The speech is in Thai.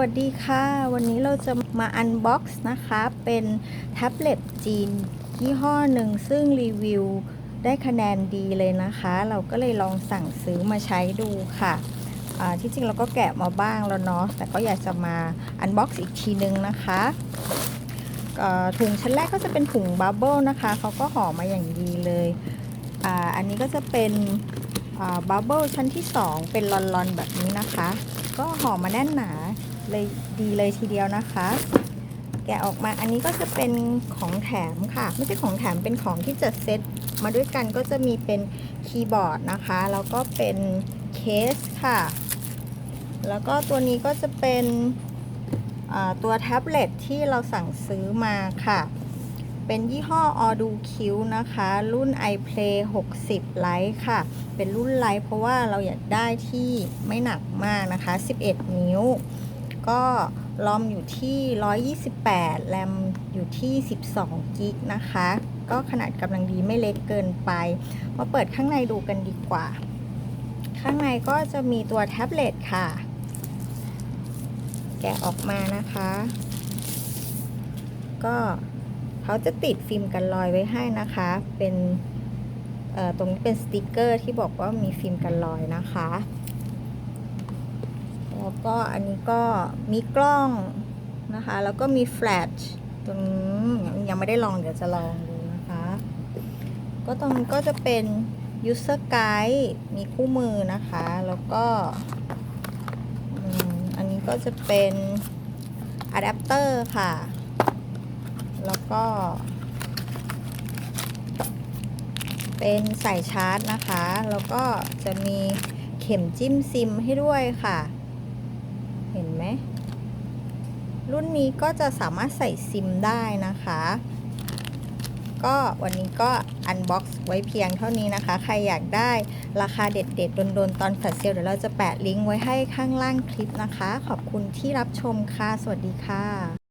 วัสดีค่ะ วันนี้เราจะมาอันบ็อกซ์นะคะ เป็นแท็บเล็ตจีนยี่ห้อหนึ่งซึ่งรีวิวได้คะแนนดีเลยนะคะ เราก็เลยลองสั่งซื้อมาใช้ดูค่ะที่จริงเราก็แกะมาบ้างแล้วเนาะแต่ก็อยากจะมาอันบ็อกซ์อีกทีนึงนะคะถุงชั้นแรกก็จะเป็นถุงบับเบิลนะคะเขาก็ห่อมาอย่างดีเลยออันนี้ก็จะเป็นบับเบิลชั้นที่ 2 เป็นลอนๆแบบนี้นะคะ ก็ห่อมาแน่นหนา เลยดีเลยทีเดียวนะคะ แกะออกมาอันนี้ก็จะเป็นของแถมค่ะ ไม่ใช่ของแถมเป็นของที่จะเซ็ตมาด้วยกันก็จะมีเป็นคีย์บอร์ดนะคะ แล้วก็เป็นเคสค่ะ แล้วก็ตัวนี้ก็จะเป็นตัวแท็บเล็ตที่เราสั่งซื้อมาค่ะ เป็นยี่ห้อ Ordo Q นะคะ รุ่น iPlay 60 Lite ค่ะ เป็นรุ่นไลท์เพราะว่าเราอยากได้ที่ไม่หนักมากนะคะ 11 นิ้ว ก็รอมอยู่ที่ 128 แรมอยู่ที่ 12 กิกนะคะ ก็ขนาดกำลังดีไม่เล็กเกินไป มาเปิดข้างในดูกันดีกว่า ข้างในก็จะมีตัวแท็บเล็ตค่ะ แกะออกมานะคะ ก็เขาจะติดฟิล์มกันรอยไว้ให้นะคะ เป็นตรงนี้เป็นสติกเกอร์ที่บอกว่ามีฟิล์มกันรอยนะคะ แล้วก็อันนี้ก็มีกล้องนะคะ แล้วก็มีแฟลชตรงนี้ยังไม่ได้ลองเดี๋ยวจะลองดูนะคะ ก็ตรงนี้ก็จะเป็น user guide มีคู่มือนะคะ แล้วก็อันนี้ก็จะเป็นอะแดปเตอร์ค่ะ แล้วก็ เป็นใส่ชาร์จนะคะ แล้วก็จะมีเข็มจิ้มซิมให้ด้วยค่ะ เห็นไหม รุ่นนี้ก็จะสามารถใส่ซิมได้นะคะ ก็วันนี้ก็อันบ็อกซ์ไว้เพียงเท่านี้นะคะ ใครอยากได้ราคาเด็ดๆโดนๆ ตอนแฟลชเซลเดี๋ยวเราจะแปะลิงก์ไว้ให้ข้างล่างคลิปนะคะ ขอบคุณที่รับชมค่ะ สวัสดีค่ะ